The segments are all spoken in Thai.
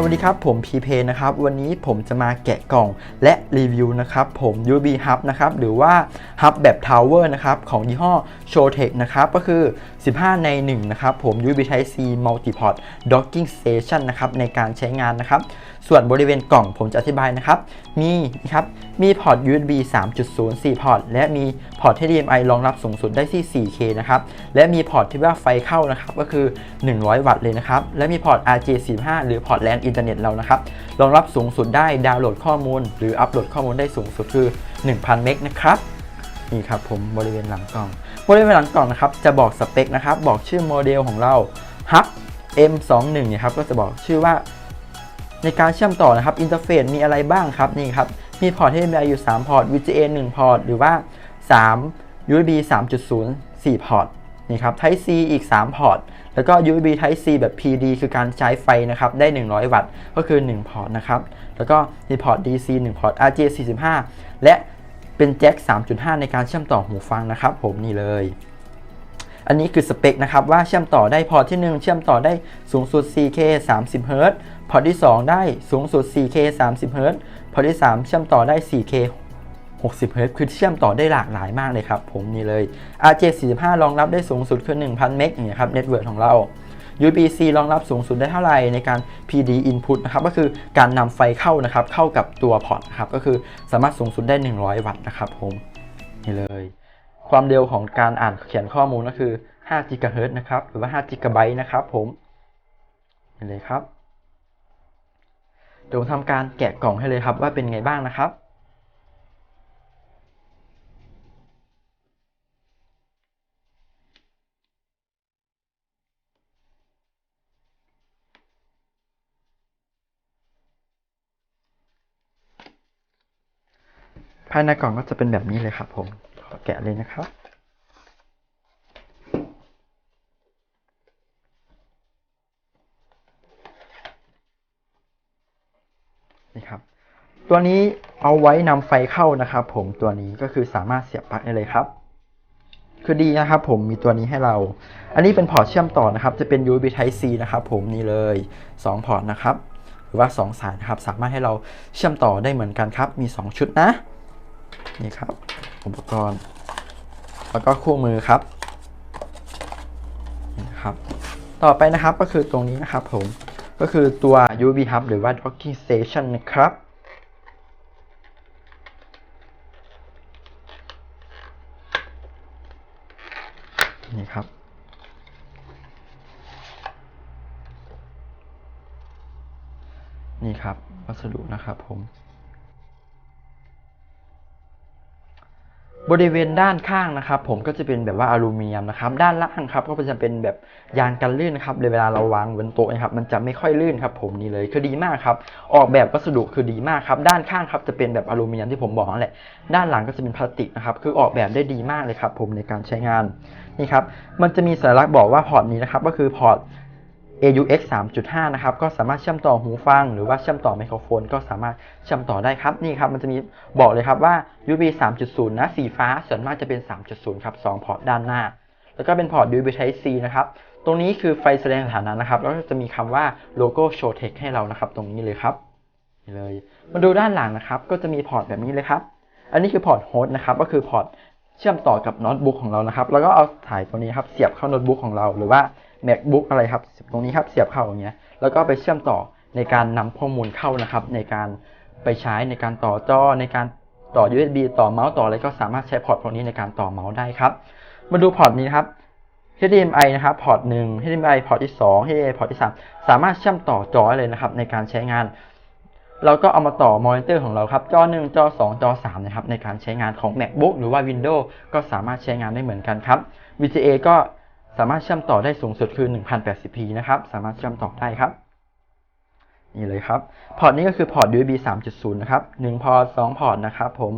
สวัสดีครับ ผมพีเพนะครับ วันนี้ผมจะมาแกะกล่องและรีวิวนะครับ ผม USB Hub นะครับ หรือว่า Hub แบบ Tower นะครับ ของยี่ห้อ Showtech นะครับ ก็คือ 15 ใน 1 นะครับ ผม USB Type C Multiport Docking Station นะครับ ในการใช้งานนะครับ ส่วนบริเวณกล่องผมจะอธิบายนะครับ มีนะครับ มีพอร์ต USB 3.0 4 พอร์ต และมีพอร์ต HDMI รองรับสูงสุดได้ที่ 4K นะครับ และมีพอร์ตที่ว่าไฟเข้านะครับ ก็คือ 100 วัตต์เลยนะครับ และมีพอร์ต RJ45 หรือพอร์ตแลนอินเทอร์เน็ตเรานะครับ รองรับสูงสุดได้ดาวน์โหลดข้อมูล หรืออัปโหลดข้อมูลได้สูงสุดคือ 1,000 เมกนะครับนี่ครับผมบริเวณหลังกล่อง บริเวณหลังกล่องนะครับจะบอกสเปคนะครับ บอกชื่อโมเดลของเรา Hub M21 เนี่ยครับก็จะบอกชื่อว่า ในการเชื่อมต่อนะครับอินเทอร์เฟซมีอะไรบ้างครับนี่ครับมีพอร์ต HDMI อยู่ 3 พอร์ต VGA 1 พอร์ต หรือว่า 3 USB 3.0 4 พอร์ตนี่ครับ Type C อีก 3 พอร์ต แล้วก็ USB Type C แบบ PD คือการใช้ไฟนะครับ ได้ 100 วัตต์ ก็คือ 1 พอร์ตนะครับ แล้วก็มีพอร์ต DC 1 พอร์ต RJ 45 และเป็นแจ็ค 3.5 ในการเชื่อมต่อหูฟังนะครับ ผมนี่เลย อันนี้คือสเปคนะครับว่าเชื่อมต่อได้พอที่ 1 เชื่อมต่อได้สูงสุด 4K 30 Hz พอที่ 2 ได้สูงสุด 4K 30 Hz พอที่ 3 เชื่อมต่อได้ 4K 60 Hz คือเชื่อมต่อได้หลากหลายมากเลยครับ ผมนี่เลย RJ45 รองรับได้สูงสุดคือ 1,000 เมกอย่างเงี้ยครับเน็ตเวิร์กของเรา USB-C รองรับสูงสุดได้เท่าไหร่ในการ PD input นะครับก็คือการนำไฟเข้านะครับเข้ากับตัวพอร์ตครับก็คือสามารถสูงสุดได้ 100 วัตต์นะครับผมนี่เลย ความเร็วของการอ่านเขียนข้อมูลก็คือ5 GHz นะครับ หรือว่า5 GB นะครับผมนี่เลยครับเดี๋ยวผมทำการแกะกล่องให้เลยครับว่าเป็นไงบ้างนะครับภายในกล่องก็จะเป็นแบบนี้เลยครับผม แกะเลยนะครับนี่ครับ ตัวนี้เอาไว้นำไฟเข้านะครับ ผมตัวนี้ก็คือสามารถเสียบปลั๊กได้เลยครับ คือดีนะครับ ผมมีตัวนี้ให้เรา อันนี้เป็นพอร์ตเชื่อมต่อนะครับ จะเป็น USB Type C นะครับ ผมนี่เลย 2 พอร์ตนะครับหรือว่า 2 สายนะครับ สามารถให้เราเชื่อมต่อได้เหมือนกันครับ มี 2 ชุดนะ นี่ครับ อุปกรณ์ แล้วก็คู่มือครับนะครับ ต่อไปนะครับก็คือตรงนี้นะครับผม ก็คือตัว USB Hub หรือว่า Docking Station นะครับนี่ครับนี่ครับ วัสดุนะครับผม บริเวณด้านข้างนะครับ ผมก็จะเป็นแบบว่าอลูมิเนียมนะครับ ด้านล่างครับก็จะเป็นแบบยางกันลื่นครับเวลาเราวางบนโต๊ะนะครับ มันจะไม่ค่อยลื่นครับ ผมนี่เลยคือดีมากครับ ออกแบบวัสดุคือดีมากครับ ด้านข้างครับจะเป็นแบบอลูมิเนียมที่ผมบอกนั่นแหละ ด้านหลังก็จะเป็นพลาสติกนะครับ คือออกแบบได้ดีมากเลยครับ ผมในการใช้งานนี่ครับ มันจะมีสัญลักษณ์บอกว่าพอร์ตนี้นะครับ ก็คือพอร์ต AUX 3.5 นะครับ ก็สามารถเชื่อมต่อหูฟัง หรือว่าเชื่อมต่อไมโครโฟน ก็สามารถเชื่อมต่อได้ครับ นี่ครับ มันจะมีบอกเลยครับว่า USB 3.0 นะ สีฟ้า ส่วนมากจะเป็น 3.0 ครับ 2 พอร์ตด้านหน้า แล้วก็เป็นพอร์ต USB Type C นะครับ ตรงนี้คือไฟแสดงสถานะนะครับ แล้วก็จะมีคำว่าโลโก้ Showtech ให้เรานะครับ ตรงนี้เลยครับ นี่เลย มาดูด้านหลังนะครับ ก็จะมีพอร์ตแบบนี้เลยครับ อันนี้คือพอร์ตโฮสต์นะครับ ก็คือพอร์ตเชื่อมต่อกับโน้ตบุ๊กของเรานะครับ แล้วก็เอาถ่ายตัวนี้ครับ เสียบเข้าโน้ตบุ๊กของเรา หรือว่า macbook อะไรครับตรงนี้ครับเสียบเข้าอย่างเงี้ยแล้วก็ไปเชื่อมต่อในการนำข้อมูลเข้านะครับ ในการไปใช้ในการต่อจอในการต่อ USB ต่อเมาส์ต่ออะไรก็สามารถใช้พอร์ตพวกนี้ในการต่อเมาส์ได้ครับ มาดูพอร์ตนี้นะครับ HDMI นะครับพอร์ต1 HDMI พอร์ตที่ 2 HDMI พอร์ตที่3สามารถเชื่อมต่อจอเลยนะครับ ในการใช้งาน เราก็เอามาต่อมอนิเตอร์ของเราครับ จอ 1 จอ 2 จอ 3 นะครับ ในการใช้งานของ MacBook หรือว่า Windows ก็สามารถใช้งานได้เหมือนกันครับ VGA ก็ สามารถเชื่อมต่อได้สูงสุดคือ 1080p นะครับ สามารถเชื่อมต่อได้ครับ นี่เลยครับ พอร์ตนี้ก็คือพอร์ต USB 3.0 นะครับ 1 พอร์ต 2 พอร์ตนะครับผม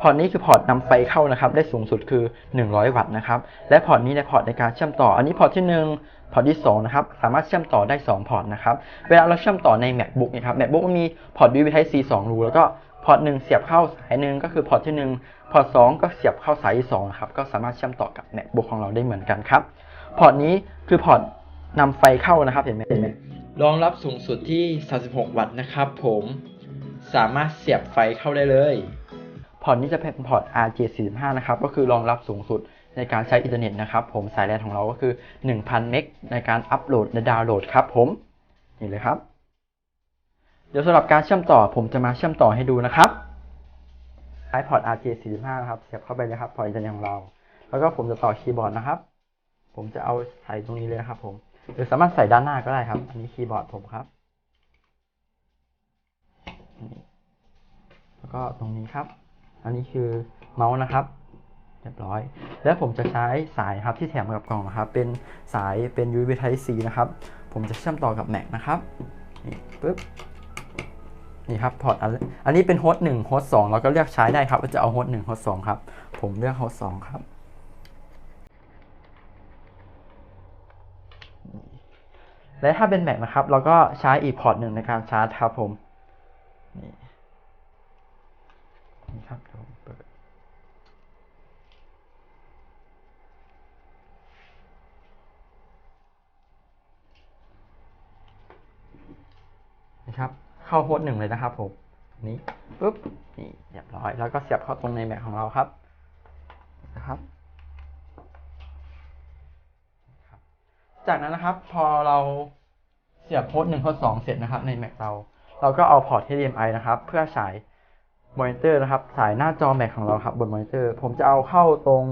พอร์ตนี้คือพอร์ตนำไฟเข้านะครับ ได้สูงสุดคือ 100 วัตต์นะครับ และพอร์ตนี้ในพอร์ตในการเชื่อมต่อ อันนี้พอร์ตที่ 1 พอร์ตที่ 2 นะครับ สามารถเชื่อมต่อได้ 2 พอร์ตนะครับ เวลาเราเชื่อมต่อใน MacBook นะครับ MacBook มันมีพอร์ต USB Type C 2 รู แล้วก็ อร์ต1เสียบเข้าสายหนึ่งก็คือพอร์ตที่ 1 พอร์ต2ก็เสียบเข้าสายที่2นะครับก็สามารถเชื่อมต่อกับ MacBook ของเราได้เหมือนกันครับ พอร์ตนี้คือพอร์ตนำไฟเข้านะครับเห็นไหมเห็นไหมรองรับสูงสุดที่ 36 วัตต์นะครับผมสามารถเสียบไฟเข้าได้เลย พอร์ตนี้จะเป็นพอร์ต RJ45 นะครับ ก็คือรองรับสูงสุดในการใช้อินเทอร์เน็ตนะครับ ผมสายแลนของเราก็คือ 1,000 เมกในการอัปโหลดและดาวน์โหลดครับผม นี่เลยครับ เดี๋ยวสำหรับการเชื่อมต่อผมจะมาเชื่อมต่อให้ดูนะครับใช้พอร์ต RJ45 นะครับ เสียบเข้าไปเลยครับพอร์ตอินเทอร์เน็ตของเรา แล้วก็ผมจะต่อคีย์บอร์ดนะครับ ผมจะเอาใส่ตรงนี้เลยครับ ผม หรือสามารถใส่ด้านหน้าก็ได้ครับ อันนี้คีย์บอร์ดผมครับนี่แล้วก็ตรงนี้ครับ อันนี้คือเมาส์นะครับ เรียบร้อย แล้วผมจะใช้สายครับที่แถมกับกล่องนะครับ เป็นสายเป็น USB Type C นะครับ ผมจะเชื่อมต่อกับ Mac นะครับ นี่ปึ๊บ นี่ครับพอร์ตอันนี้เป็นโฮสต์หนึ่งโฮสต์สองเราก็เลือกใช้ได้ครับว่าจะเอาโฮสต์หนึ่งโฮสต์สองครับ ผมเลือกโฮสต์สองครับและถ้าเป็น Mac นะครับ เราก็ใช้อีกพอร์ตหนึ่งในการชาร์จครับผม นี่นี่ครับผมเปิด นะครับ เข้าโฮสต์หนึ่งเลยนะครับผมนี้ปุ๊บนี่เรียบร้อย แล้วก็เสียบเข้าตรงในแม็กของเราครับนะครับจากนั้นนะครับพอเราเสียบโพสต์หนึ่งโพสต์สองเสร็จนะครับในแม็กเรา เราก็เอาพอร์ต HDMI นะครับ เพื่อฉายมอนิเตอร์นะครับ สายหน้าจอแม็กของเราครับบนมอนิเตอร์ ผมจะเอาเข้าตรง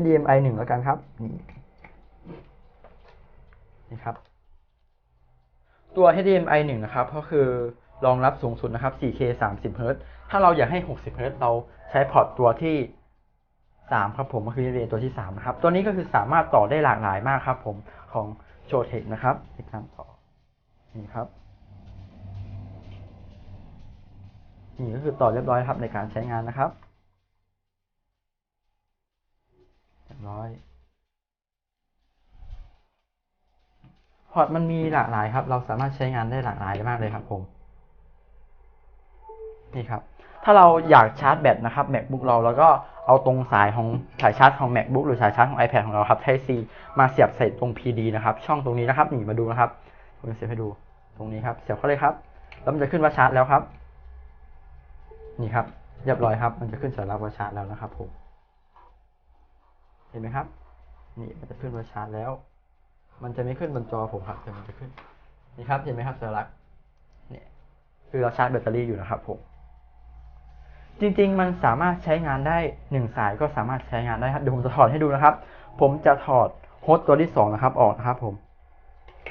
HDMI 1แล้วกันครับนี่นี่ครับ ตัว HDMI 1นะครับ ก็คือ รองรับสูงสุดนะครับ 4K 30 Hz ถ้าเราอยากให้ 60 Hz เราใช้พอร์ตตัวที่ 3 ครับผมก็คือเรตัวที่ 3 นะครับ ตัวนี้ก็คือสามารถต่อได้หลากหลายมากครับผมของ s h o w t e c h นะครับในการต่อนี่ครับนี่ก็คือต่อเรียบร้อยครับในการใช้งานนะครับเรียบร้อยพอร์ตมันมีหลากหลายครับ เราสามารถใช้งานได้หลากหลายมากเลยครับผม นี่ครับ ถ้าเราอยากชาร์จแบตนะครับ MacBook เราแล้วก็เอาตรงสายของสายชาร์จของ MacBook หรือสายชาร์จของ iPad ของเราครับ Type C มาเสียบใส่ตรง PD นะครับ ช่องตรงนี้นะครับนี่มาดูนะครับผมจะเสียบให้ดูตรงนี้ครับ เสียบเข้าเลยครับ แล้วมันจะขึ้นว่าชาร์จแล้วครับ นี่ครับ เรียบร้อยครับ มันจะขึ้นสัญลักษณ์ว่าชาร์จแล้วนะครับผม เห็นไหมครับ นี่มันจะขึ้นว่าชาร์จแล้ว มันจะไม่ขึ้นบนจอผมครับ แต่มันจะขึ้น นี่ครับ เห็นไหมครับสัญลักษณ์เนี่ยคือเราชาร์จแบตเตอรี่อยู่นะครับผม จริงๆ มันสามารถใช้งานได้หนึ่งสายก็สามารถใช้งานได้ครับเดี๋ยวผมจะถอดให้ดูนะครับ ผมจะถอดโฮสต์ตัวที่สองนะครับออกนะครับผม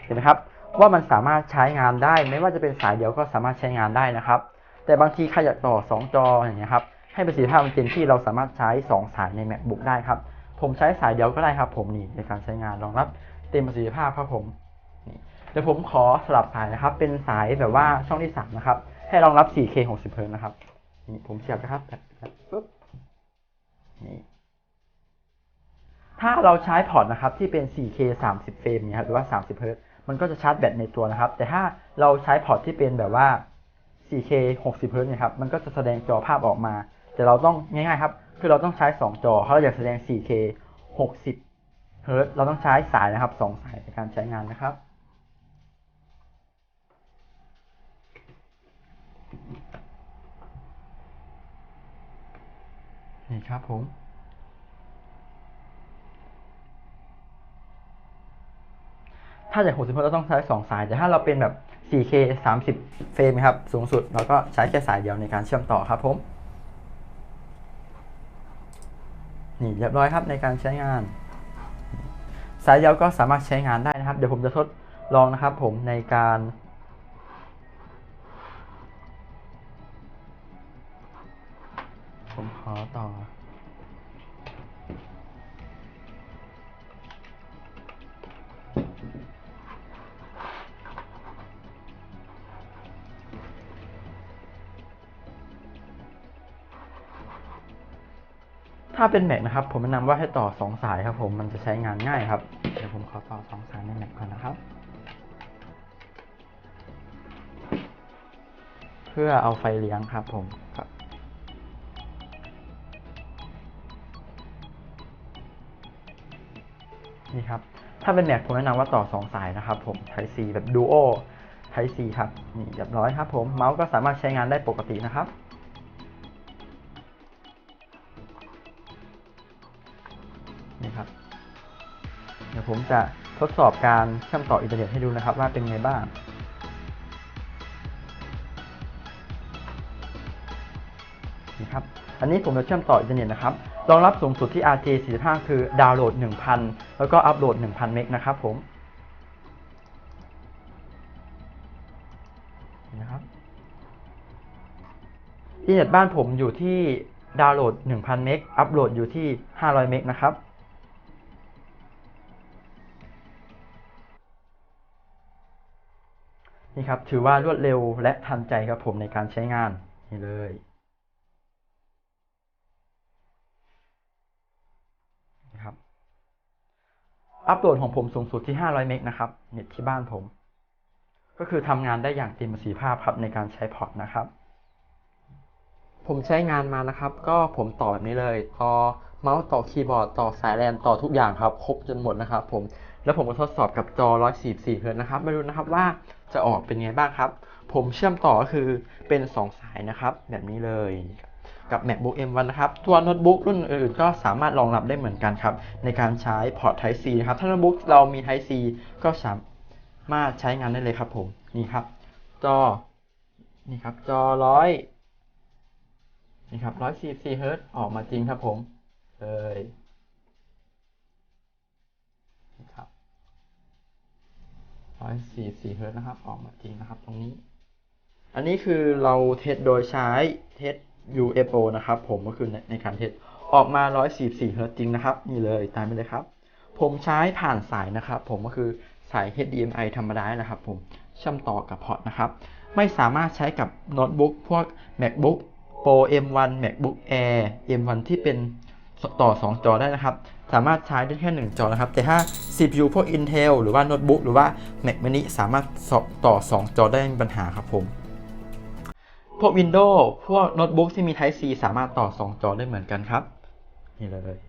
เห็นไหมครับว่ามันสามารถใช้งานได้ ไม่ว่าจะเป็นสายเดียวก็สามารถใช้งานได้นะครับ แต่บางทีใครอยากต่อสองจออย่างเงี้ยครับให้ประสิทธิภาพมันเต็มที่เราสามารถใช้สองสายใน macbook ได้ครับ ผมใช้สายเดียวก็ได้ครับ ผมนี่ในการใช้งานรองรับเต็มประสิทธิภาพครับผมนี่เดี๋ยวผมขอสลับสายนะครับ เป็นสายแบบว่าช่องที่สามนะครับให้รองรับ 4K 60 Hz นะครับ นี่ผมเสียบนะครับแบบแบบปุ๊บนี่ถ้าเราใช้พอร์ตนะครับที่เป็น 4K 30 เฟรมนี่ยครับหรือว่า 30 Hz มันก็จะชาร์จแบตในตัวนะครับ แต่ถ้าเราใช้พอร์ตที่เป็นแบบว่า 4K 60 Hz เนี่ยครับ มันก็จะแสดงจอภาพออกมา แต่เราต้องง่ายๆครับ คือเราต้องใช้ 2 จอ ถ้าเราอยากแสดง 4K 60 Hz เราต้องใช้สายนะครับ 2 สายในการใช้งานนะครับ นี่ครับผม ถ้าจาก 60เเราต้องใช้ 2 สาย แต่ถ้าเราเป็นแบบ 4K 30 เฟรมครับ สูงสุด เราก็ใช้แค่สายเดียวในการเชื่อมต่อครับผม นี่เรียบร้อยครับในการใช้งาน สายเดียวก็สามารถใช้งานได้นะครับ เดี๋ยวผมจะทดลองนะครับผมในการ ถ้าเป็น Mac นะครับ ผมแนะนำว่าให้ต่อ 2 สายครับผมมันจะใช้งานง่ายครับ เดี๋ยวผมขอต่อ 2 สายใน Mac ก่อนนะครับ เพื่อเอาไฟเลี้ยงครับผมครับนี่ครับ ถ้าเป็น Mac ผมแนะนำว่าต่อ 2 สายนะครับผม Type C แบบ Duo Type C ครับ นี่เรียบร้อยครับผม เมาส์ก็สามารถใช้งานได้ปกตินะครับ นี่ครับ เดี๋ยวผมจะทดสอบการเชื่อมต่ออินเทอร์เน็ตให้ดูนะครับว่าเป็นไงบ้างนี่ครับอันนี้ผมจะเชื่อมต่ออินเทอร์เน็ตนะครับรองรับสูงสุดที่ RJ45 คือดาวน์โหลด 1,000 แล้วก็อัปโหลด 1,000 เมกนะครับผมนี่นะครับอินเทอร์เน็ตบ้านผมอยู่ที่ดาวน์โหลด 1,000 เมก อัปโหลดอยู่ที่ 500 เมกนะครับ นี่ครับถือว่ารวดเร็วและทันใจครับผมในการใช้งานนี่เลยนะครับอัปโหลดของผมสูงสุดที่ 500 เมกนะครับเน็ตที่บ้านผม ก็คือทำงานได้อย่างเต็มประสิทธิภาพครับในการใช้พอร์ตนะครับ ผมใช้งานมานะครับ ก็ผมต่อแบบนี้เลยต่อเมาส์ต่อคีย์บอร์ดต่อสายแลนต่อทุกอย่างครับ ครบจนหมดนะครับผมแล้วผมก็ทดสอบกับจอ 144 เฮิร์ตนะครับ มาดูนะครับว่า จะออกเป็นไงบ้างครับ ผมเชื่อมต่อก็คือเป็น 2 สายนะครับ แบบนี้เลยกับ MacBook M1 นะครับ ตัวโน้ตบุ๊กรุ่นอื่นๆก็สามารถรองรับได้เหมือนกันครับ ในการใช้พอร์ต Type C นะครับ ถ้าโน้ตบุ๊กเรามี Type C ก็สามารถใช้งานได้เลยครับผมนี่ครับ จอนี่ครับจอร้อยนี่ครับร้อยสี่สี่เฮิร์ตออกมาจริงครับผมเลย 144เฮิร์ตนะครับ ออกมาจริงนะครับตรงนี้ อันนี้คือเราเทสโดยใช้เทส UFO นะครับ ผมก็คือในในการเทสออกมา 144เฮิร์ตจริงนะครับ นี่เลยตามไปเลยครับ ผมใช้ผ่านสายนะครับ ผมก็คือสาย HDMI ธรรมดานะครับ ผมเชื่อมต่อกับพอร์ตนะครับ ไม่สามารถใช้กับโน้ตบุ๊กพวก MacBook Pro M1 MacBook Air M1 ที่เป็นต่อ 2 จอได้นะครับ สามารถใช้ได้แค่ 1 จอนะครับ แต่ถ้า CPU พวก Intel หรือว่าโน้ตบุ๊กหรือว่า Mac mini สามารถต่อ 2 จอได้ไม่มีปัญหาครับผม พวก Windows พวกโน้ตบุ๊กที่มี Type C สามารถต่อ 2 จอได้เหมือนกันครับ นี่เลย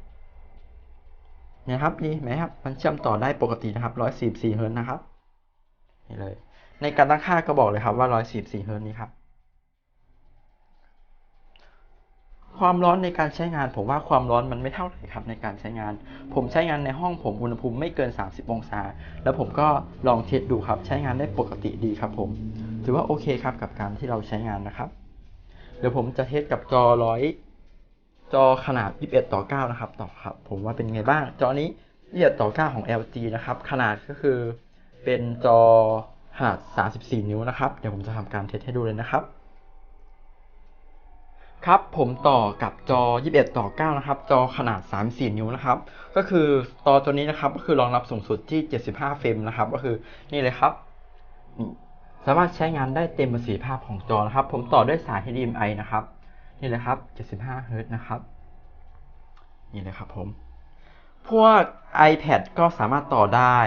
นี่ยครับนี่ไหมครับ มันเชื่อมต่อได้ปกตินะครับ144เฮิร์ตนะครับ นี่เลย ในการตั้งค่าก็บอกเลยครับว่า144เฮิร์ตนี้ครับ ความร้อนในการใช้งานผมว่าความร้อนมันไม่เท่าไหร่ครับในการใช้งาน ผมใช้งานในห้องผมอุณหภูมิไม่เกิน 30 องศา แล้วผมก็ลองเทสดูครับ ใช้งานได้ปกติดีครับผม ถือว่าโอเคครับกับการที่เราใช้งานนะครับ เดี๋ยวผมจะเทสกับจอร้อยจอขนาด 21 ต่อ 9 นะครับ ต่อครับ ผมว่าเป็นไงบ้าง จอนี้21ต่อ 9 ของ LG นะครับ ขนาดก็คือเป็นจอขนาด 34 นิ้วนะครับ เดี๋ยวผมจะทำการเทสให้ดูเลยนะครับ ครับผมต่อกับจอ 21 ต่อ 9 นะครับ จอขนาด 34 นิ้วนะครับ ก็คือจอตัวนี้นะครับ ก็คือรองรับสูงสุดที่ 75 เฟรมนะครับ ก็คือนี่เลยครับ สามารถใช้งานได้เต็มประสิทธิภาพของจอนะครับ ผมต่อด้วยสาย HDMI นะครับ นี่เลยครับ 75 เฮิร์ตซ์นะครับ นี่เลยครับผม พวก iPad ก็สามารถต่อได้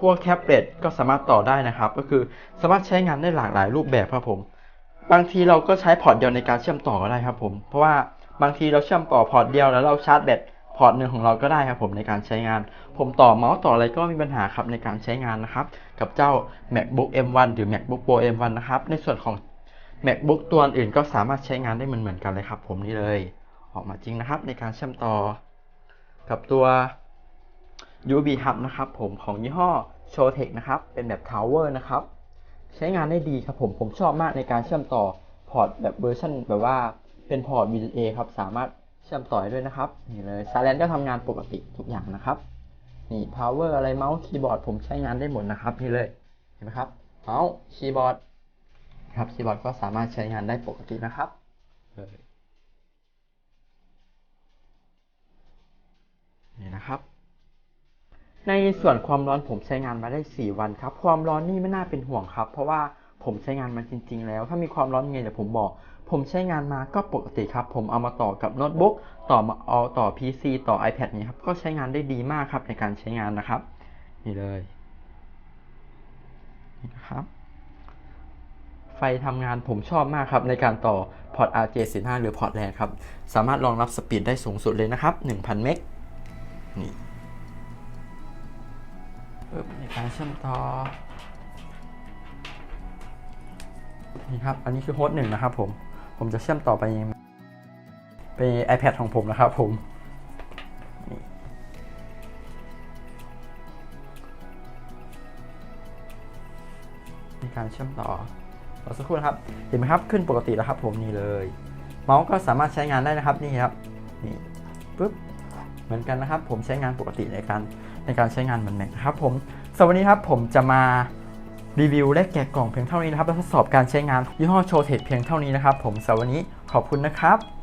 พวกแท็บเล็ตก็สามารถต่อได้นะครับ ก็คือสามารถใช้งานได้หลากหลายรูปแบบครับผม บางทีเราก็ใช้พอร์ตเดียวในการเชื่อมต่อก็ได้ครับผม เพราะว่าบางทีเราเชื่อมต่อพอร์ตเดียวแล้วเราชาร์จแบตพอร์ตหนึ่งของเราก็ได้ครับผมในการใช้งาน ผมต่อเมาส์ต่ออะไรก็ไม่มีปัญหาครับในการใช้งานนะครับ กับเจ้า MacBook M1 หรือ MacBook Pro M1 นะครับ ในส่วนของ MacBook ตัวอื่นก็สามารถใช้งานได้เหมือนเหมือนๆกันเลยครับ ผมนี่เลย ออกมาจริงนะครับ ในการเชื่อมต่อ กับตัว USB Hub นะครับ ผมของยี่ห้อ Showtech นะครับ เป็นแบบ Tower นะครับ ใช้งานได้ดีครับผม ผมชอบมากในการเชื่อมต่อพอร์ตแบบเวอร์ชันแบบว่าเป็นพอร์ต VGA ครับ สามารถเชื่อมต่อได้ด้วยนะครับ นี่เลย s i l e n ก็ทำงานปกติทุกอย่างนะครับ นี่ power อะไรเมาส์คีย์บอร์ดผมใช้งานได้หมดนะครับ นี่เลย เห็นไหมครับ เมาส์คีย์บอร์ดครับ คีย์บอร์ดก็สามารถใช้งานได้ปกตินะครับเลยนี่นะครับ ในส่วนความร้อนผมใช้งานมาได้ 4 วันครับ ความร้อนนี่ไม่น่าเป็นห่วงครับ เพราะว่าผมใช้งานมาจริง ๆ แล้ว ถ้ามีความร้อนไงเดี๋ยวผมบอก ผมใช้งานมาก็ปกติครับ ผมเอามาต่อกับโน้ตบุ๊กต่อมาเอาต่อ PC ต่อ iPad นี่ครับ ก็ใช้งานได้ดีมากครับในการใช้งานนะครับ นี่เลยนี่นะครับ ไฟทำงานผมชอบมากครับในการต่อพอร์ต RJ45 หรือพอร์ตแลนครับ สามารถรองรับสปีดได้สูงสุดเลยนะครับ 1,000 เมกนี่ ปึ๊บในการเชื่อมต่อนี่ครับ อันนี้คือโฮสต์หนึ่งนะครับผม ผมจะเชื่อมต่อไป ไป iPad ของผมนะครับผมนี่มีการเชื่อมต่อรอสักครู่นะครับ เห็นไหมครับขึ้นปกติแล้วครับ ผมนี่เลย เมาส์ก็สามารถใช้งานได้นะครับนี่ครับ นี่ปุ๊บ เหมือนกันนะครับ ผมใช้งานปกติในการ ในการใช้งานเหมือนแม็กนะครับผมสำหรับวันนี้ครับผมจะมารีวิวและแกะกล่องเพียงเท่านี้นะครับและทดสอบการใช้งานยี่ห้อโชเทคเพียงเท่านี้นะครับผมสำหรับวันนี้ขอบคุณนะครับ